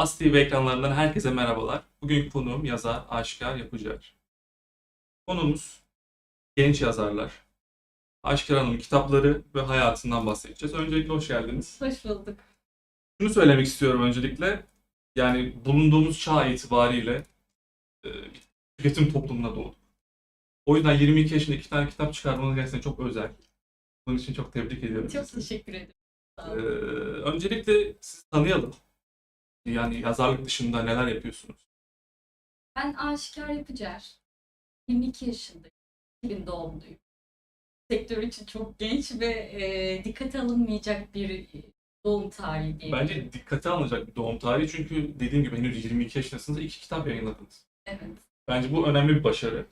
As TV ekranlarından herkese merhabalar. Bugün konuğum yazar Aşikar Yapıcıer. Konumuz genç yazarlar. Aşikar Hanım'ın kitapları ve hayatından bahsedeceğiz. Öncelikle hoş geldiniz. Hoş bulduk. Şunu söylemek istiyorum öncelikle. Yani bulunduğumuz çağ itibariyle e, tüketim toplumuna doğduk. O yüzden 22 yaşında iki tane kitap çıkarmanız gerçekten çok özel. Bunun için çok tebrik ediyorum. Çok sizi. teşekkür ederim. Ee, öncelikle sizi tanıyalım. Yani yazarlık dışında neler yapıyorsunuz? Ben Aşikar Yapıcıer. 22 yaşındayım. 2000 doğumluyum. Sektör için çok genç ve e, dikkate alınmayacak bir e, doğum tarihi diye. Bence dikkate alınacak bir doğum tarihi çünkü dediğim gibi henüz 22 yaşındasınız iki kitap yayınladınız. Evet. Bence bu önemli bir başarı.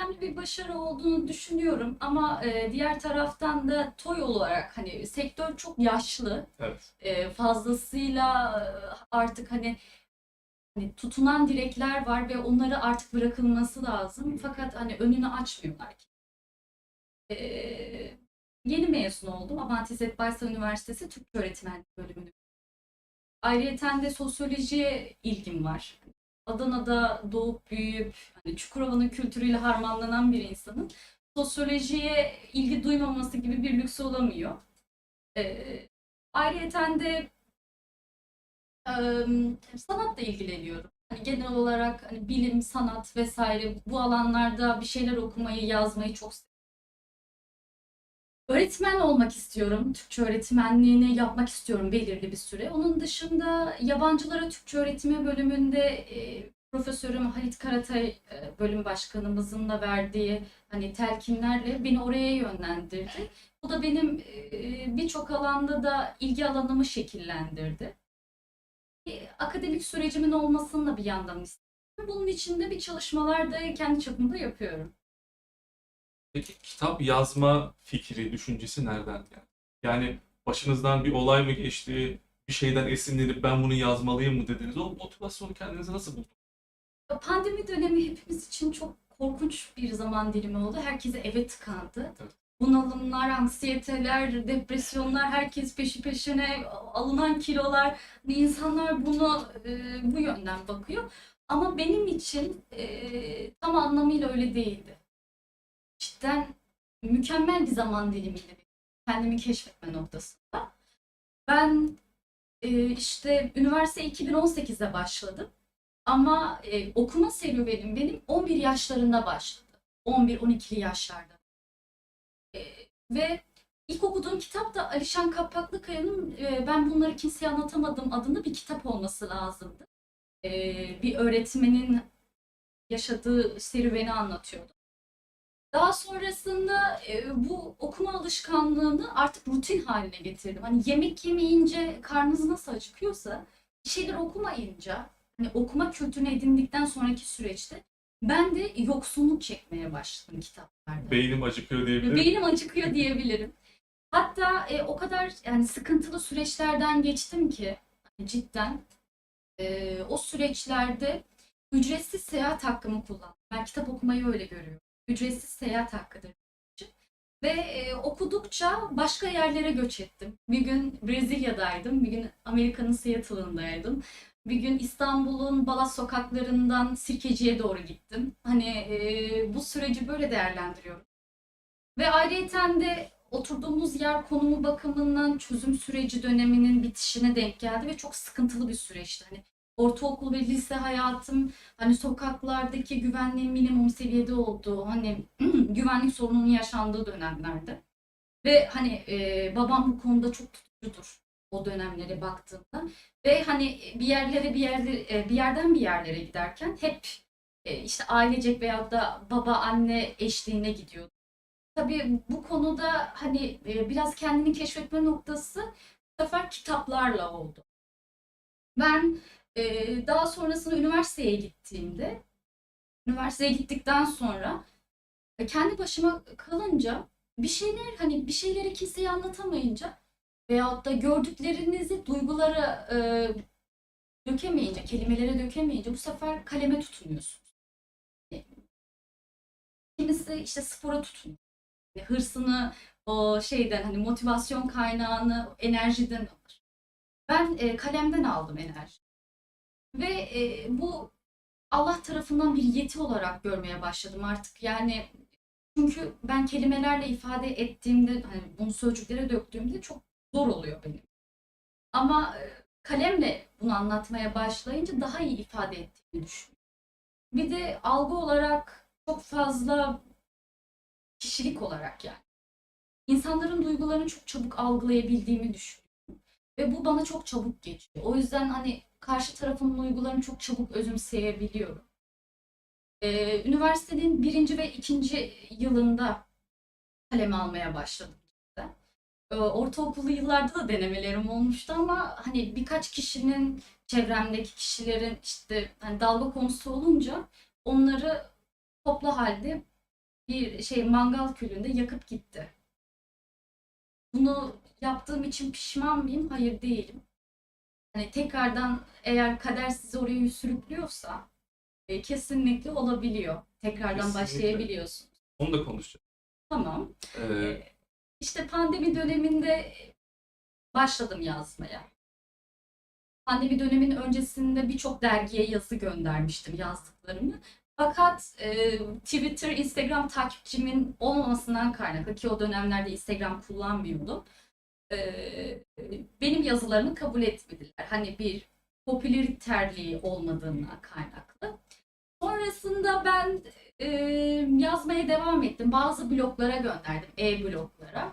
Önemli bir başarı olduğunu düşünüyorum ama e, diğer taraftan da toy olarak hani sektör çok yaşlı. Evet. E, fazlasıyla e, artık hani hani tutunan direkler var ve onları artık bırakılması lazım. Fakat hani önünü açmıyorlar. E, yeni mezun oldum. Abant İzzet Baysal Üniversitesi Türkçe Öğretmenliği bölümünü. Ayrıyeten de sosyolojiye ilgim var. Adana'da doğup büyüyüp hani Çukurova'nın kültürüyle harmanlanan bir insanın sosyolojiye ilgi duymaması gibi bir lüks olamıyor. Ee, ayrıyeten de em, sanatla ilgileniyorum. Hani genel olarak hani bilim, sanat vesaire bu alanlarda bir şeyler okumayı, yazmayı çok seviyorum. Öğretmen olmak istiyorum. Türkçe öğretmenliğini yapmak istiyorum belirli bir süre. Onun dışında yabancılara Türkçe öğretimi bölümünde e, Profesörüm Halit Karatay e, bölüm başkanımızın da verdiği hani telkinlerle beni oraya yönlendirdi. Bu da benim e, birçok alanda da ilgi alanımı şekillendirdi. E, Akademik sürecimin olmasını da bir yandan istiyorum. Bunun için de bir çalışmalar da kendi çapımda yapıyorum. Peki kitap yazma fikri, düşüncesi nereden geldi? Yani başınızdan bir olay mı geçti? Bir şeyden esinlenip ben bunu yazmalıyım mı dediniz? O motivasyonu kendinize nasıl buldunuz? Pandemi dönemi hepimiz için çok korkunç bir zaman dilimi oldu. Herkese eve tıkandı. Evet. Bunalımlar, anksiyeteler, depresyonlar, herkes peşi peşine alınan kilolar. Hani insanlar bunu e, bu yönden bakıyor. Ama benim için e, tam anlamıyla öyle değildi. Cidden mükemmel bir zaman dilimiydi. Kendimi keşfetme noktasında. Ben e, işte üniversite 2018'de başladım. Ama e, okuma serüvenim benim 11 yaşlarında başladı. 11-12'li yaşlarda. E, ve ilk okuduğum kitap da Alişan Kapaklıkaya'nın e, Ben Bunları Kimseye Anlatamadım adında bir kitap olması lazımdı. E, bir öğretmenin yaşadığı serüveni anlatıyordu. Daha sonrasında e, bu okuma alışkanlığını artık rutin haline getirdim. Hani yemek yemeyince karnınız nasıl acıkıyorsa bir şeyler okumayınca hani okuma kültürünü edindikten sonraki süreçte ben de yoksunluk çekmeye başladım kitaplarda. Beynim acıkıyor diyebilirim. Beynim acıkıyor diyebilirim. Hatta e, o kadar yani sıkıntılı süreçlerden geçtim ki hani cidden e, o süreçlerde ücretsiz seyahat hakkımı kullandım. Ben kitap okumayı öyle görüyorum. Ücretsiz seyahat hakkıdır. Ve e, okudukça başka yerlere göç ettim. Bir gün Brezilya'daydım, bir gün Amerika'nın Seattle'ındaydım. Bir gün İstanbul'un Balat sokaklarından Sirkeci'ye doğru gittim. Hani e, bu süreci böyle değerlendiriyorum. Ve ayrıyeten de oturduğumuz yer konumu bakımından çözüm süreci döneminin bitişine denk geldi ve çok sıkıntılı bir süreçti. Hani ortaokul ve lise hayatım hani sokaklardaki güvenliğin minimum seviyede olduğu hani güvenlik sorununun yaşandığı dönemlerde. Ve hani e, babam bu konuda çok tutucudur o dönemlere baktığımda. Ve hani bir yerlere bir yerlere bir yerden bir yerlere giderken hep e, işte ailecek veyahut da baba anne eşliğine gidiyordu. Tabii bu konuda hani e, biraz kendini keşfetme noktası bu sefer kitaplarla oldu. Ben e, daha sonrasında üniversiteye gittiğimde, üniversiteye gittikten sonra e, kendi başıma kalınca bir şeyler hani bir şeyleri kimseye anlatamayınca veyahut da gördüklerinizi duygulara e, dökemeyince, kelimelere dökemeyince bu sefer kaleme tutunuyorsunuz. Kimisi işte spora tutunuyor. Yani hırsını o şeyden hani motivasyon kaynağını enerjiden alır. Ben e, kalemden aldım enerji. Ve e, bu Allah tarafından bir yeti olarak görmeye başladım artık. Yani çünkü ben kelimelerle ifade ettiğimde, hani bunu sözcüklere döktüğümde çok zor oluyor benim. Ama e, kalemle bunu anlatmaya başlayınca daha iyi ifade ettiğimi düşünüyorum. Bir de algı olarak çok fazla kişilik olarak yani. İnsanların duygularını çok çabuk algılayabildiğimi düşünüyorum. Ve bu bana çok çabuk geçiyor. O yüzden hani karşı tarafın duygularını çok çabuk özümseyebiliyorum. Ee, üniversitenin birinci ve ikinci yılında kaleme almaya başladım. Ee, ortaokulu yıllarda da denemelerim olmuştu ama hani birkaç kişinin çevremdeki kişilerin işte hani dalga konusu olunca onları toplu halde bir şey mangal külünde yakıp gitti. Bunu yaptığım için pişman mıyım? Hayır değilim. Hani tekrardan eğer kader sizi oraya sürüklüyorsa e, kesinlikle olabiliyor. Tekrardan Kesinlikle. başlayabiliyorsun. Onu da konuşacağız. Tamam. Ee, İşte pandemi döneminde başladım yazmaya. Pandemi dönemin öncesinde birçok dergiye yazı göndermiştim yazdıklarımı. Fakat e, Twitter, Instagram takipçimin olmamasından kaynaklı ki o dönemlerde Instagram kullanmıyordum. Benim yazılarımı kabul etmediler. Hani bir popüleriterliği olmadığından kaynaklı. Sonrasında ben e, yazmaya devam ettim. Bazı bloglara gönderdim, e-bloglara.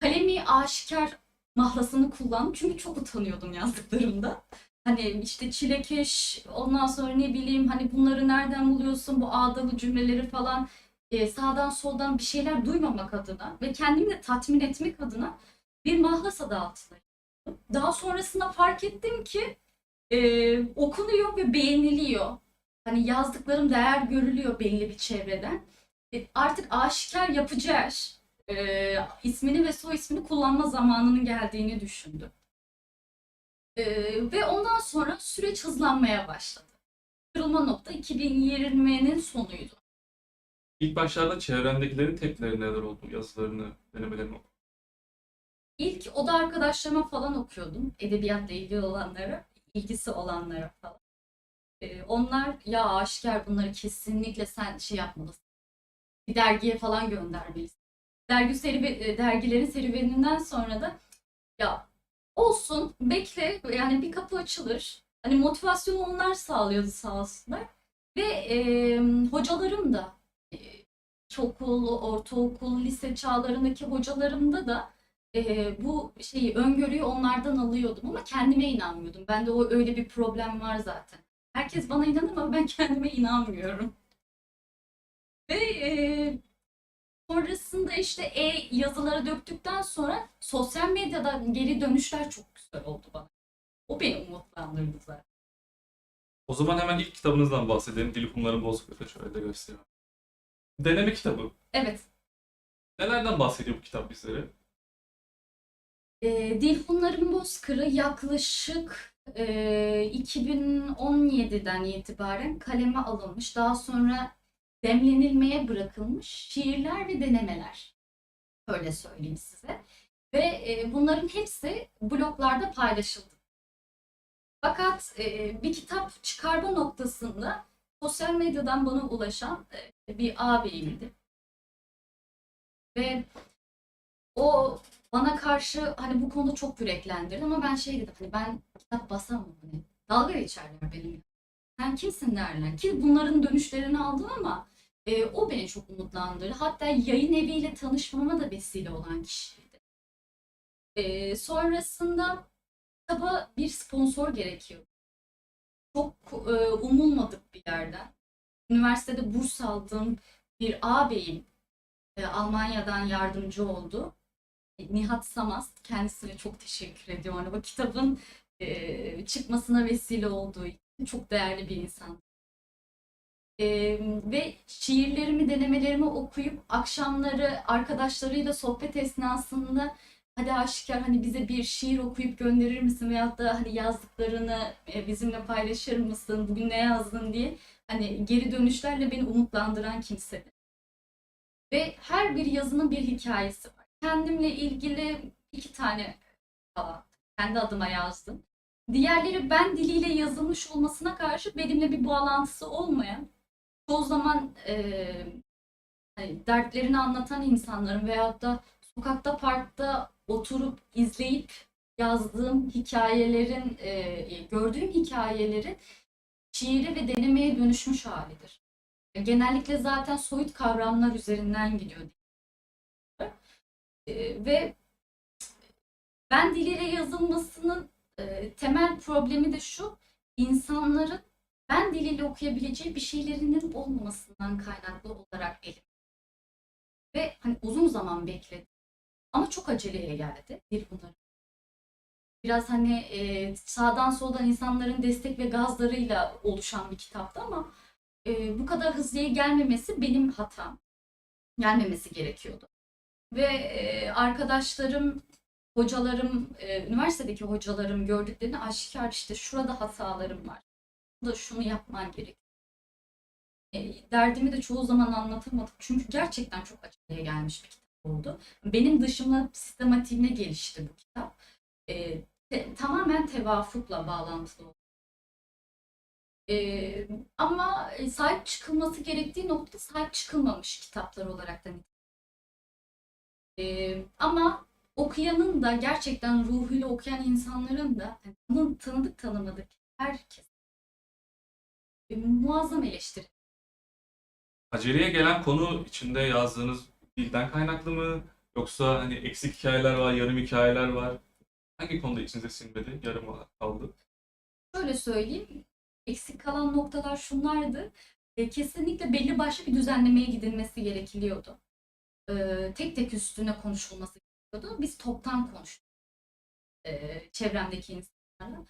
Kalemi aşikar mahlasını kullandım çünkü çok utanıyordum yazdıklarımda. Hani işte çilekeş, ondan sonra ne bileyim hani bunları nereden buluyorsun bu ağdalı cümleleri falan e, sağdan soldan bir şeyler duymamak adına ve kendimi de tatmin etmek adına bir mahlas adı altına. Daha sonrasında fark ettim ki e, okunuyor ve beğeniliyor. Hani yazdıklarım değer görülüyor belli bir çevreden. E, artık aşikar yapacağız. E, ismini ve soy ismini kullanma zamanının geldiğini düşündüm. E, ve ondan sonra süreç hızlanmaya başladı. Kırılma nokta 2020'nin sonuydu. ilk başlarda çevrendekilerin tepkileri neler oldu? Yazılarını, denemelerini oku. İlk oda arkadaşlarıma falan okuyordum. Edebiyatla ilgili olanlara, ilgisi olanlara falan. Ee, onlar ya aşikar bunları kesinlikle sen şey yapmalısın. Bir dergiye falan göndermelisin. Dergi serüve, e, dergilerin serüveninden sonra da ya olsun bekle yani bir kapı açılır. Hani motivasyonu onlar sağlıyordu sağ olsunlar. Ve e, hocalarım da e, ilkokul, ortaokul, lise çağlarındaki hocalarımda da e, bu şeyi öngörüyü onlardan alıyordum ama kendime inanmıyordum. Bende o öyle bir problem var zaten. Herkes bana inanır ama ben kendime inanmıyorum. Ve e, sonrasında işte e yazıları döktükten sonra sosyal medyadan geri dönüşler çok güzel oldu bana. O beni umutlandırdı zaten. O zaman hemen ilk kitabınızdan bahsedelim. Dil Kumları Bozkır'da şöyle de göstereyim. Deneme kitabı. Evet. Nelerden bahsediyor bu kitap bizlere? E, Dilfunların Bozkırı yaklaşık e, 2017'den itibaren kaleme alınmış. Daha sonra demlenilmeye bırakılmış şiirler ve denemeler. Öyle söyleyeyim size. Ve e, bunların hepsi bloglarda paylaşıldı. Fakat e, bir kitap çıkarma noktasında sosyal medyadan bana ulaşan e, bir ağabeyimdi. Ve o bana karşı hani bu konuda çok yüreklendirdi ama ben şey dedim hani ben kitap basamam hani dalga geçerler benimle. Sen kimsin derler ki bunların dönüşlerini aldım ama e, o beni çok umutlandırdı. Hatta yayın eviyle tanışmama da vesile olan kişiydi. E, sonrasında kitaba bir sponsor gerekiyor. Çok e, umulmadık bir yerden. Üniversitede burs aldığım bir ağabeyim e, Almanya'dan yardımcı oldu. Nihat Samaz kendisine çok teşekkür ediyorum. Bu kitabın e, çıkmasına vesile olduğu için çok değerli bir insan. E, ve şiirlerimi, denemelerimi okuyup akşamları arkadaşlarıyla sohbet esnasında hadi aşikar hani bize bir şiir okuyup gönderir misin veyahut da hani yazdıklarını e, bizimle paylaşır mısın, bugün ne yazdın diye hani geri dönüşlerle beni umutlandıran kimsedir. Ve her bir yazının bir hikayesi var kendimle ilgili iki tane falan kendi adıma yazdım. diğerleri ben diliyle yazılmış olmasına karşı benimle bir bağlantısı olmayan, çoğu zaman e, hani dertlerini anlatan insanların veyahut da sokakta parkta oturup izleyip yazdığım hikayelerin, e, gördüğüm hikayelerin şiire ve denemeye dönüşmüş halidir. Genellikle zaten soyut kavramlar üzerinden gidiyor. E, ve ben diliyle yazılmasının e, temel problemi de şu, insanların ben diliyle okuyabileceği bir şeylerinin olmamasından kaynaklı olarak elim. Ve hani uzun zaman bekledim. Ama çok aceleye geldi bir bunları. Biraz hani e, sağdan soldan insanların destek ve gazlarıyla oluşan bir kitaptı ama e, bu kadar hızlıya gelmemesi benim hatam. Gelmemesi gerekiyordu. Ve e, arkadaşlarım, hocalarım, e, üniversitedeki hocalarım gördüklerini aşikar işte şurada hatalarım var. Burada şunu yapman gerek. E, derdimi de çoğu zaman anlatamadım. Çünkü gerçekten çok aceleye gelmiş bir kitap oldu. Benim dışımla sistematiğine gelişti bu kitap. E, te- tamamen tevafukla bağlantılı oldu. E, ama e, sahip çıkılması gerektiği nokta sahip çıkılmamış kitaplar olarak da e, ama okuyanın da gerçekten ruhuyla okuyan insanların da tanı- tanıdık tanımadık herkes e, muazzam eleştiri. Aceleye gelen konu içinde yazdığınız dilden kaynaklı mı? Yoksa hani eksik hikayeler var, yarım hikayeler var. Hangi konuda içinize sinmedi, yarım kaldı? Şöyle söyleyeyim, eksik kalan noktalar şunlardı. E, kesinlikle belli başlı bir düzenlemeye gidilmesi gerekiyordu. E, tek tek üstüne konuşulması gerekiyordu. Biz toptan konuştuk. E, çevremdeki insanlarla.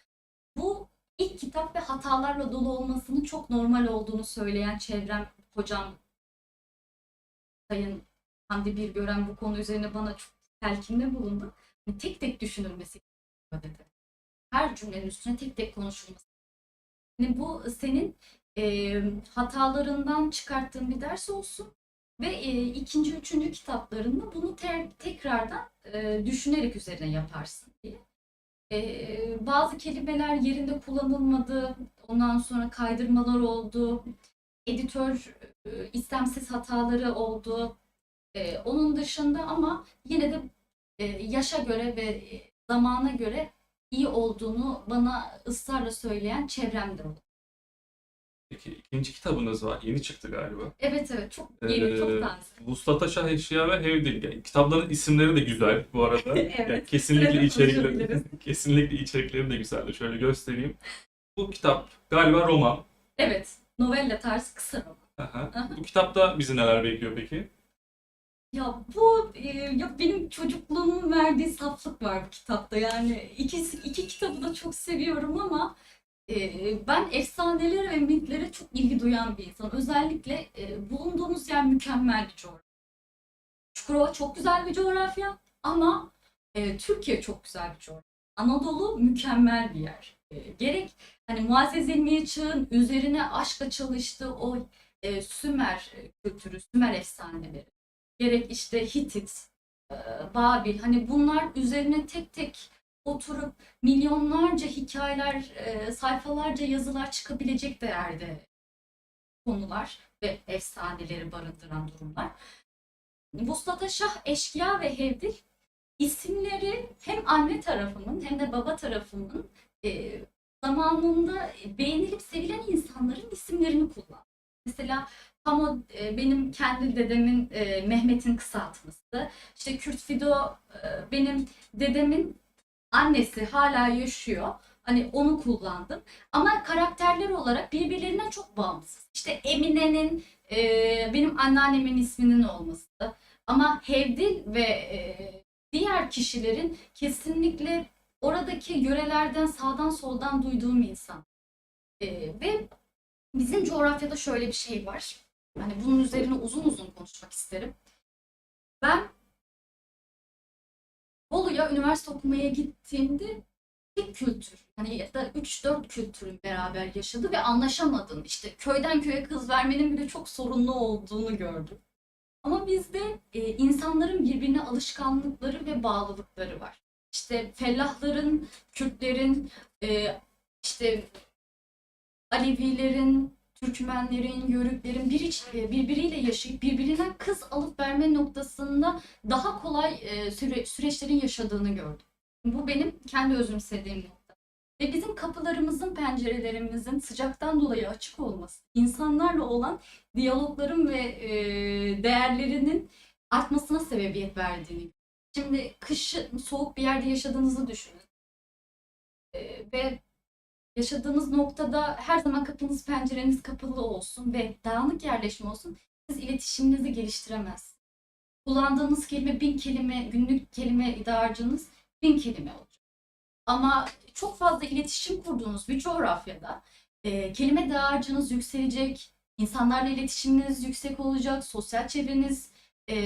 Bu ilk kitap ve hatalarla dolu olmasının çok normal olduğunu söyleyen çevrem, hocam, Sayın Hande Bir gören bu konu üzerine bana çok telkinde bulundu. Yani tek tek düşünülmesi gerekiyor. Her cümlenin üstüne tek tek konuşulması. Yani bu senin e, hatalarından çıkarttığın bir ders olsun ve e, ikinci, üçüncü kitaplarında bunu te- tekrardan e, düşünerek üzerine yaparsın diye. E, bazı kelimeler yerinde kullanılmadı, ondan sonra kaydırmalar oldu, editör e, istemsiz hataları oldu. E, onun dışında ama yine de e, yaşa göre ve e, zamana göre iyi olduğunu bana ısrarla söyleyen çevremde oldu. Peki ikinci kitabınız var. Yeni çıktı galiba. Evet evet çok yeni, Ee, çok taze. Mustafa Şah Eşya ve Hevdil. Yani kitapların isimleri de güzel bu arada. Evet, Yani kesinlikle içerikleri, konuşabiliriz. kesinlikle içerikleri de güzeldi. Şöyle göstereyim. Bu kitap galiba roman. Evet, novella tarzı kısa roman. Aha. Bu kitapta bizi neler bekliyor peki? Ya bu e, ya benim çocukluğumun verdiği saflık var bu kitapta. Yani ikisi iki kitabı da çok seviyorum ama ben efsanelere ve mitlere çok ilgi duyan bir insanım. Özellikle e, bulunduğumuz yer mükemmel bir coğrafya. Çukurova çok güzel bir coğrafya ama e, Türkiye çok güzel bir coğrafya. Anadolu mükemmel bir yer. E, gerek hani Muazzez İlmiye üzerine aşkla çalıştığı o e, Sümer kültürü, Sümer efsaneleri gerek işte Hitit, e, Babil hani bunlar üzerine tek tek oturup milyonlarca hikayeler, e, sayfalarca yazılar çıkabilecek değerde konular ve efsaneleri barındıran durumlar. Vuslat Şah, Eşkıya ve Hevdil isimleri hem anne tarafımın hem de baba tarafımın e, zamanında beğenilip sevilen insanların isimlerini kullan. Mesela Hamo e, benim kendi dedemin e, Mehmet'in kısaltması. İşte Kürt Fido e, benim dedemin annesi hala yaşıyor. Hani onu kullandım. Ama karakterler olarak birbirlerinden çok bağımsız. İşte Emine'nin e, benim anneannemin isminin olması. Ama Hevdil ve e, diğer kişilerin kesinlikle oradaki yörelerden sağdan soldan duyduğum insan. E, ve bizim coğrafyada şöyle bir şey var. Hani bunun üzerine uzun uzun konuşmak isterim. Ben Bolu'ya üniversite okumaya gittiğimde tek kültür, hani ya da 3-4 kültürün beraber yaşadı ve anlaşamadın. İşte köyden köye kız vermenin bile çok sorunlu olduğunu gördüm. Ama bizde e, insanların birbirine alışkanlıkları ve bağlılıkları var. işte fellahların, Kürtlerin, e, işte Alevilerin, Türkmenlerin, Yörüklerin bir iç- e, birbiriyle yaşayıp birbirinden kız alıp verme noktasında daha kolay e, süre- süreçlerin yaşadığını gördüm. Bu benim kendi özümsediğim nokta. Ve bizim kapılarımızın, pencerelerimizin sıcaktan dolayı açık olması, insanlarla olan diyalogların ve e, değerlerinin artmasına sebebiyet verdiğini. Şimdi kışı soğuk bir yerde yaşadığınızı düşünün. Ve yaşadığınız noktada her zaman kapınız pencereniz kapalı olsun ve dağınık yerleşme olsun. Siz iletişiminizi geliştiremezsiniz. Kullandığınız kelime bin kelime, günlük kelime dağarcığınız bin kelime olacak. Ama çok fazla iletişim kurduğunuz bir coğrafyada e, kelime dağarcığınız yükselecek, insanlarla iletişiminiz yüksek olacak, sosyal çevreniz e,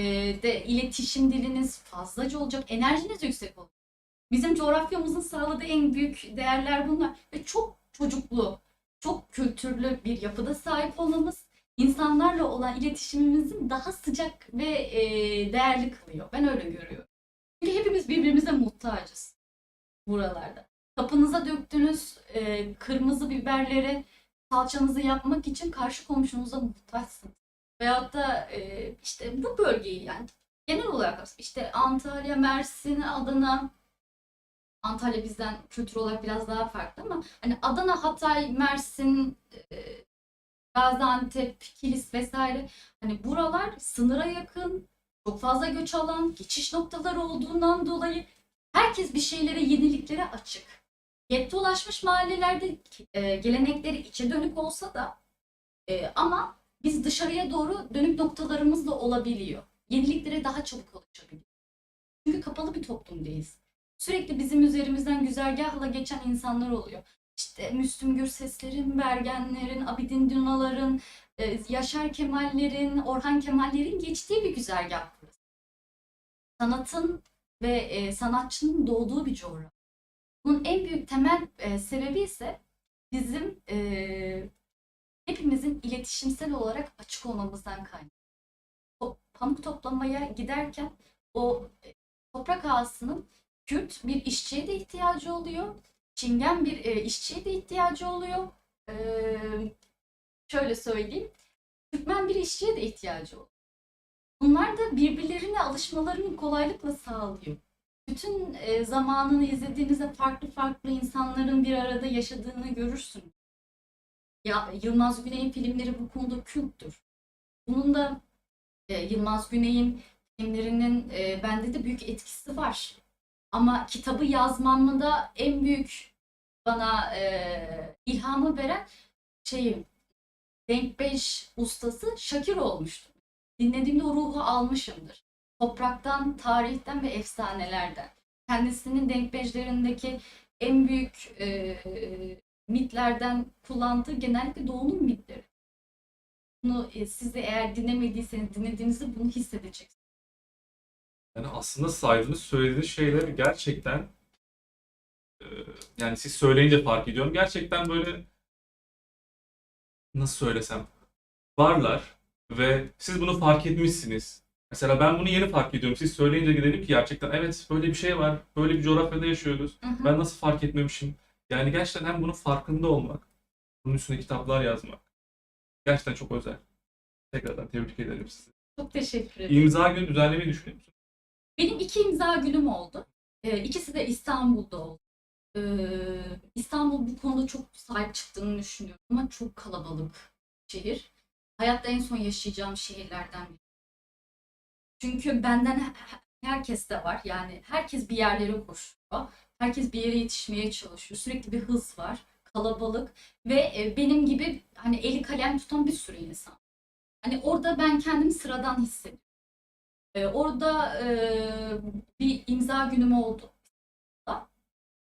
de iletişim diliniz fazlaca olacak, enerjiniz yüksek olacak. Bizim coğrafyamızın sağladığı en büyük değerler bunlar ve çok çocuklu, çok kültürlü bir yapıda sahip olmamız insanlarla olan iletişimimizin daha sıcak ve e, değerli kılıyor. Ben öyle görüyorum. Çünkü hepimiz birbirimize muhtacız buralarda. Kapınıza döktüğünüz e, kırmızı biberleri salçanızı yapmak için karşı komşunuza muhtaçsınız. Veyahut da e, işte bu bölgeyi yani genel olarak işte Antalya, Mersin, Adana, Antalya bizden kültür olarak biraz daha farklı ama hani Adana, Hatay, Mersin, e, Gaziantep, Kilis vesaire hani buralar sınıra yakın, çok fazla göç alan, geçiş noktaları olduğundan dolayı herkes bir şeylere, yeniliklere açık. Gettolaşmış mahallelerde e, gelenekleri içe dönük olsa da e, ama biz dışarıya doğru dönük noktalarımız da olabiliyor. Yeniliklere daha çabuk ulaşabiliyor. Çünkü kapalı bir toplumdayız. Sürekli bizim üzerimizden güzergahla geçen insanlar oluyor. İşte Müslüm Gürseslerin, Bergenlerin, Abidin Dunaların, e, Yaşar Kemallerin, Orhan Kemallerin geçtiği bir güzergah burası. Sanatın ve e, sanatçının doğduğu bir coğrafya. Bunun en büyük temel e, sebebi ise bizim hepimizin iletişimsel olarak açık olmamızdan kaynaklı. O pamuk toplamaya giderken o toprak ağasının Kürt bir işçiye de ihtiyacı oluyor. Çingen bir e, işçiye de ihtiyacı oluyor. E, şöyle söyleyeyim. Türkmen bir işçiye de ihtiyacı oluyor. Bunlar da birbirlerine alışmalarını kolaylıkla sağlıyor. Bütün e, zamanını izlediğinizde farklı farklı insanların bir arada yaşadığını görürsün. Ya Yılmaz Güney'in filmleri bu konuda kültür. Bunun da e, Yılmaz Güney'in filmlerinin e, bende de büyük etkisi var. Ama kitabı yazmamda en büyük bana e, ilhamı veren şeyim Denkbeş ustası Şakir olmuştu. Dinlediğimde o ruhu almışımdır. Topraktan, tarihten ve efsanelerden. Kendisinin denkbejlerindeki en büyük e, mitlerden kullandığı genellikle doğunun mitleri. Bunu e, siz de eğer dinlemediyseniz dinlediğinizde bunu hissedeceksiniz. Yani aslında saydığınız, söylediğiniz şeyler gerçekten e, yani siz söyleyince fark ediyorum. Gerçekten böyle nasıl söylesem varlar ve siz bunu fark etmişsiniz. Mesela ben bunu yeni fark ediyorum. Siz söyleyince gidelim ki gerçekten evet böyle bir şey var. Böyle bir coğrafyada yaşıyoruz. Hı hı. Ben nasıl fark etmemişim? Yani gerçekten hem bunun farkında olmak, bunun üstüne kitaplar yazmak. Gerçekten çok özel. Tekrardan tebrik ederim sizi. Çok teşekkür ederim. İmza günü düzenlemeyi düşünüyor musunuz? Benim iki imza günüm oldu. Ee, ikisi de İstanbul'da oldu. Ee, İstanbul bu konuda çok sahip çıktığını düşünüyorum ama çok kalabalık şehir. Hayatta en son yaşayacağım şehirlerden biri. Çünkü benden he- he- herkes de var. Yani herkes bir yerlere koşuyor. Herkes bir yere yetişmeye çalışıyor. Sürekli bir hız var. Kalabalık ve e, benim gibi hani eli kalem tutan bir sürü insan. Hani orada ben kendimi sıradan hissediyorum. Ee, orada e, bir imza günüm oldu.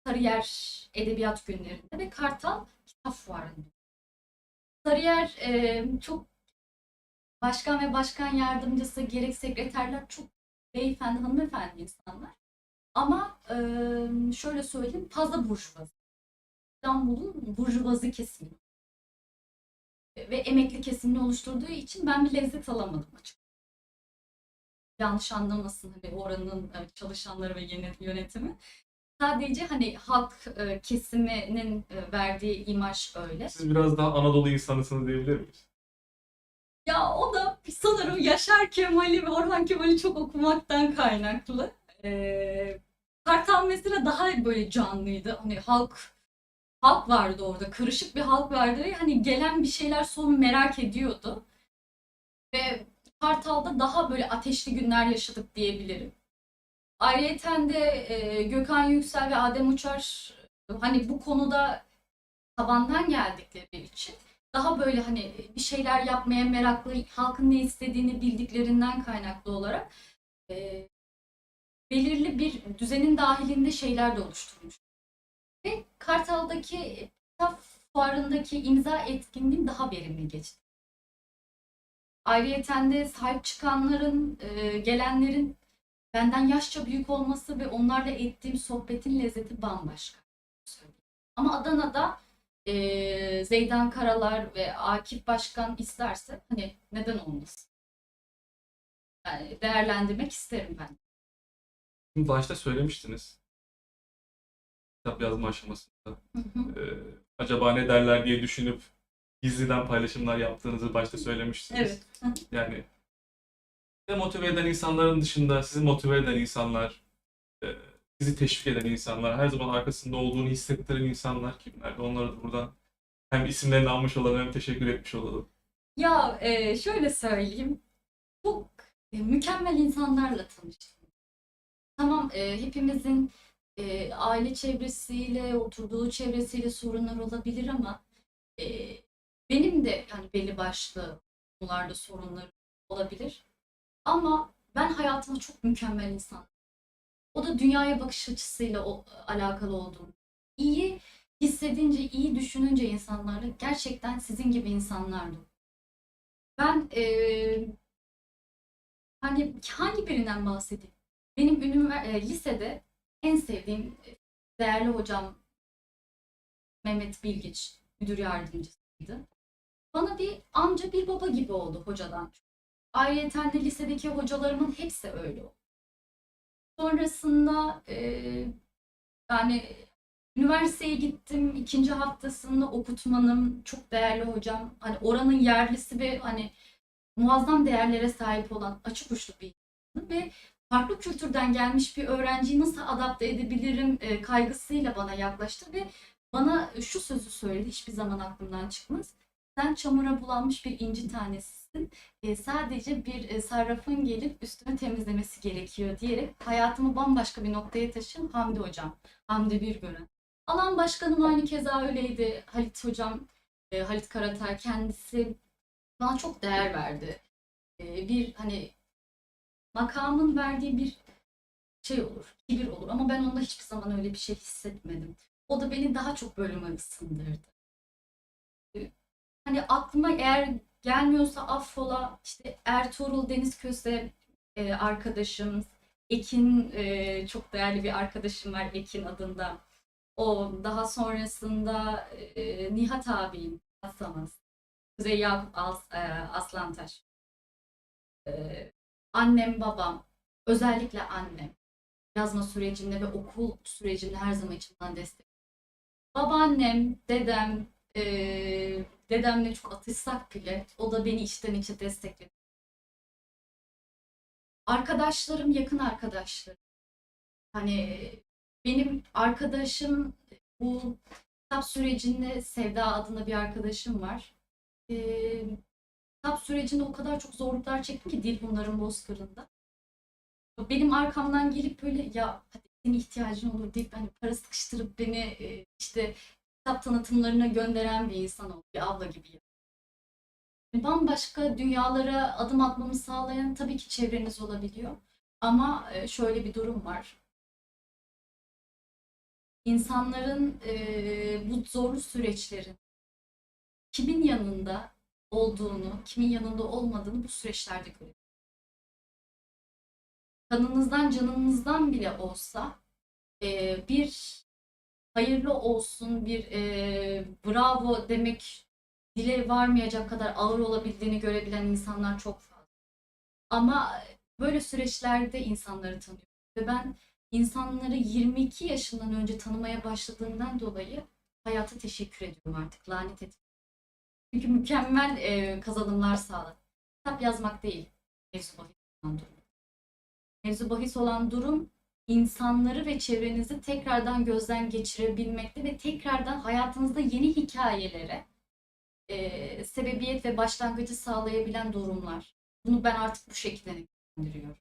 Sarıyer Edebiyat Günlerinde ve Kartal Kitap Fuarı'nda. Sarıyer e, çok başkan ve başkan yardımcısı gerek sekreterler çok beyefendi hanımefendi insanlar. Ama e, şöyle söyleyeyim fazla burjuvazi. İstanbul'un burjuvazi kesimi ve emekli kesimini oluşturduğu için ben bir lezzet alamadım açıkçası yanlış anlamasın hani oranın e, çalışanları ve yönet- yönetimi. Sadece hani halk e, kesiminin e, verdiği imaj öyle. Siz biraz daha Anadolu insanısınız diyebilir miyiz? Ya o da sanırım Yaşar Kemal'i ve Orhan Kemal'i çok okumaktan kaynaklı. Ee, Kartal mesela daha böyle canlıydı. Hani halk halk vardı orada. Karışık bir halk vardı ve hani gelen bir şeyler sonu merak ediyordu. Ve Kartal'da daha böyle ateşli günler yaşadık diyebilirim. Ayrıyeten de e, Gökhan Yüksel ve Adem Uçar hani bu konuda tabandan geldikleri için daha böyle hani bir şeyler yapmaya meraklı, halkın ne istediğini bildiklerinden kaynaklı olarak e, belirli bir düzenin dahilinde şeyler de oluşturmuş. Ve Kartal'daki kitap fuarındaki imza etkinliğim daha verimli geçti. Ayrıyeten de sahip çıkanların, e, gelenlerin benden yaşça büyük olması ve onlarla ettiğim sohbetin lezzeti bambaşka. Ama Adana'da e, Zeydan Karalar ve Akif Başkan isterse hani neden olmasın? Yani değerlendirmek isterim ben. Şimdi başta söylemiştiniz. Kitap yazma aşamasında. Hı hı. Ee, acaba ne derler diye düşünüp gizliden paylaşımlar yaptığınızı başta söylemiştiniz. Evet. Hı. Yani sizi motive eden insanların dışında sizi motive eden insanlar, e, sizi teşvik eden insanlar, her zaman arkasında olduğunu hissettiren insanlar kimlerdi? Onları da buradan hem isimlerini almış olalım hem teşekkür etmiş olalım. Ya e, şöyle söyleyeyim. Çok e, mükemmel insanlarla tanıştım. Tamam e, hepimizin e, aile çevresiyle, oturduğu çevresiyle sorunlar olabilir ama e, benim de yani belli başlı konularda sorunlarım olabilir. Ama ben hayatımda çok mükemmel insan. O da dünyaya bakış açısıyla o, alakalı olduğum. İyi hissedince, iyi düşününce insanlarla gerçekten sizin gibi insanlardı. Ben eee, hani hangi birinden bahsedeyim? Benim ünivers- e, lisede en sevdiğim e, değerli hocam Mehmet Bilgiç, müdür yardımcısıydı. Bana bir amca bir baba gibi oldu hocadan. Ayrıca de lisedeki hocalarımın hepsi öyle oldu. Sonrasında eee, yani üniversiteye gittim. ikinci haftasında okutmanım çok değerli hocam. Hani oranın yerlisi ve hani muazzam değerlere sahip olan açık uçlu bir insandı ve farklı kültürden gelmiş bir öğrenciyi nasıl adapte edebilirim e, kaygısıyla bana yaklaştı ve bana şu sözü söyledi hiçbir zaman aklımdan çıkmaz. Sen çamura bulanmış bir inci tanesisin. E, sadece bir e, sarrafın gelip üstünü temizlemesi gerekiyor diyerek hayatımı bambaşka bir noktaya taşıyan Hamdi hocam. Hamdi Birgören. Alan başkanım aynı keza öyleydi. Halit hocam, e, Halit Karatay kendisi bana çok değer verdi. E, bir hani makamın verdiği bir şey olur, kibir olur ama ben onda hiçbir zaman öyle bir şey hissetmedim. O da beni daha çok bölüme ısındırdı. Hani aklıma eğer gelmiyorsa affola işte Ertuğrul Deniz Köse e, arkadaşım, Ekin e, çok değerli bir arkadaşım var Ekin adında. O daha sonrasında e, Nihat abim Aslamaz. Kuzey Yakup As, e, Aslantaş. E, annem babam. Özellikle annem. Yazma sürecinde ve okul sürecinde her zaman için bana destek. Babaannem, dedem, e, dedemle çok atışsak bile o da beni içten içe destekledi. Arkadaşlarım, yakın arkadaşlarım. Hani benim arkadaşım bu kitap sürecinde Sevda adında bir arkadaşım var. Ee, kitap sürecinde o kadar çok zorluklar çektim ki dil bunların bozkırında. Benim arkamdan gelip böyle ya hadi senin ihtiyacın olur deyip hani para sıkıştırıp beni işte kitap tanıtımlarına gönderen bir insan oldu. Bir abla gibi. Bambaşka dünyalara adım atmamı sağlayan tabii ki çevreniz olabiliyor. Ama e, şöyle bir durum var. İnsanların e, bu zorlu süreçlerin kimin yanında olduğunu, kimin yanında olmadığını bu süreçlerde görüyoruz. Kanınızdan, canınızdan bile olsa e, bir hayırlı olsun, bir e, bravo demek dile varmayacak kadar ağır olabildiğini görebilen insanlar çok fazla. Ama böyle süreçlerde insanları tanıyorum. Ve ben insanları 22 yaşından önce tanımaya başladığından dolayı hayata teşekkür ediyorum artık. Lanet et. Çünkü mükemmel e, kazanımlar sağladı. Kitap yazmak değil. Mevzu bahis olan durum. Mevzu bahis olan durum insanları ve çevrenizi tekrardan gözden geçirebilmekte ve tekrardan hayatınızda yeni hikayelere e, sebebiyet ve başlangıcı sağlayabilen durumlar. Bunu ben artık bu şekilde nitelendiriyorum.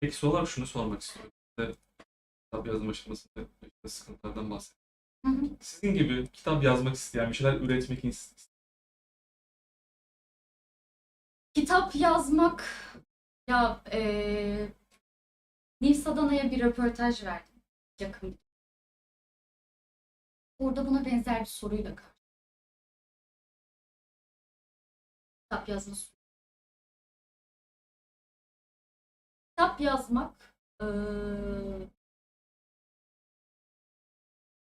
Peki son olarak şunu sormak istiyorum. İşte kitap yazma aşamasında işte sıkıntılardan bahsettim. Hı hı. Sizin gibi kitap yazmak isteyen, bir şeyler üretmek isteyen Kitap yazmak ya eee Nils Adana'ya bir röportaj verdim yakın. bir- Orada buna benzer bir soruyla karşı. Kitap yazma. Kitap yazmak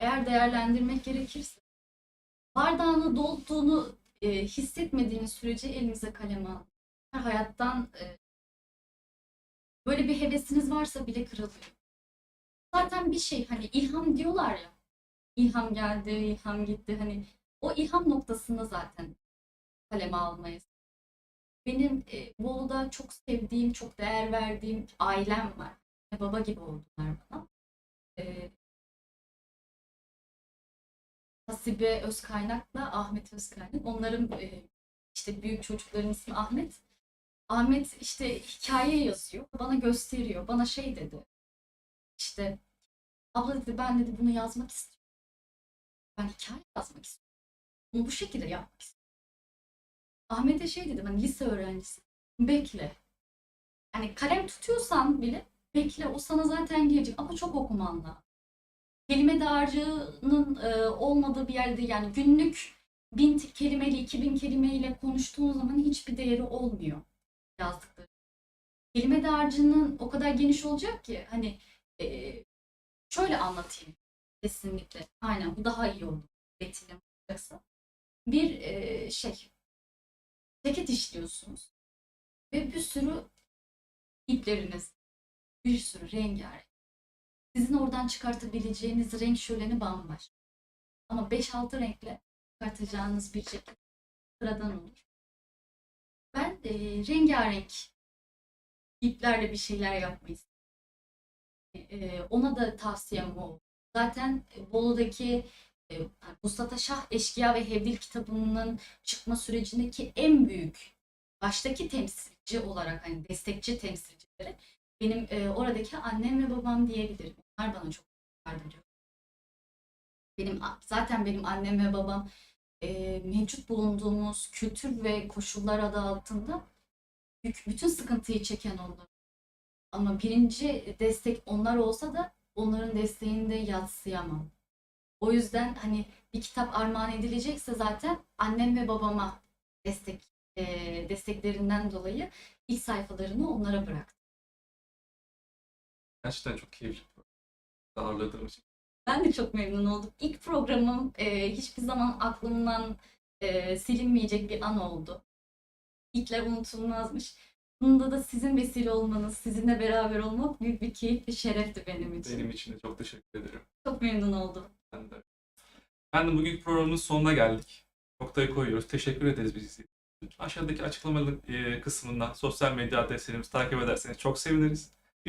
eğer değerlendirmek gerekirse bardağını dolduğunu e, hissetmediğiniz sürece elinize kalem alın. Hayattan e, böyle bir hevesiniz varsa bile kırılıyor. Zaten bir şey hani ilham diyorlar ya. İlham geldi, ilham gitti. Hani o ilham noktasında zaten kaleme almayız. Benim e, Bolu'da çok sevdiğim, çok değer verdiğim ailem var. Baba gibi oldular bana. E, Hasibe Özkaynak'la Ahmet Özkaynak. Onların e, işte büyük çocukların ismi Ahmet. Ahmet işte hikaye yazıyor. Bana gösteriyor. Bana şey dedi. İşte abla dedi ben dedi bunu yazmak istiyorum. Ben hikaye yazmak istiyorum. Bunu bu şekilde yapmak istiyorum. Ahmet'e şey dedim hani lise öğrencisi. Bekle. Yani kalem tutuyorsan bile bekle o sana zaten gelecek ama çok okuman lazım kelime dağarcığının e, olmadığı bir yerde yani günlük bin kelimeyle, iki bin kelimeyle konuştuğun zaman hiçbir değeri olmuyor yazdıkları. Kelime dağarcığının o kadar geniş olacak ki hani e, şöyle anlatayım kesinlikle. Aynen bu daha iyi oldu. Üretim yapacaksa. Bir e, şey ceket işliyorsunuz ve bir sürü ipleriniz, bir sürü rengarenk sizin oradan çıkartabileceğiniz renk şöleni bambaşka. Ama 5-6 renkle çıkartacağınız bir ceket sıradan olur. E, rengarenk iplerle bir şeyler yapmayı. E, ona da tavsiyem o. Zaten Bolu'daki e, Mustafa Şah Eşkıya ve Hevdil kitabının çıkma sürecindeki en büyük baştaki temsilci olarak hani destekçi temsilcileri benim e, oradaki annem ve babam diyebilirim. Onlar bana çok yardım ediyor. Benim zaten benim annem ve babam e, mevcut bulunduğumuz kültür ve koşullar adı altında bü- bütün sıkıntıyı çeken onlar. Ama birinci destek onlar olsa da onların desteğini de yatsıyamam. O yüzden hani bir kitap armağan edilecekse zaten annem ve babama destek e, desteklerinden dolayı ilk sayfalarını onlara bıraktım. gerçekten çok keyifli. Ağırladığım için. Ben de çok memnun oldum. İlk programım e, hiçbir zaman aklımdan e, silinmeyecek bir an oldu. İlkler unutulmazmış. Bunda da sizin vesile olmanız, sizinle beraber olmak büyük bir keyif ve şerefti benim için. Benim için de çok teşekkür ederim. Çok memnun oldum. Ben de. Ben de bugünkü programımızın sonuna geldik. Noktayı koyuyoruz. Teşekkür ederiz bizi. Aşağıdaki açıklamalı e, kısmından sosyal medya adreslerimizi takip ederseniz çok seviniriz.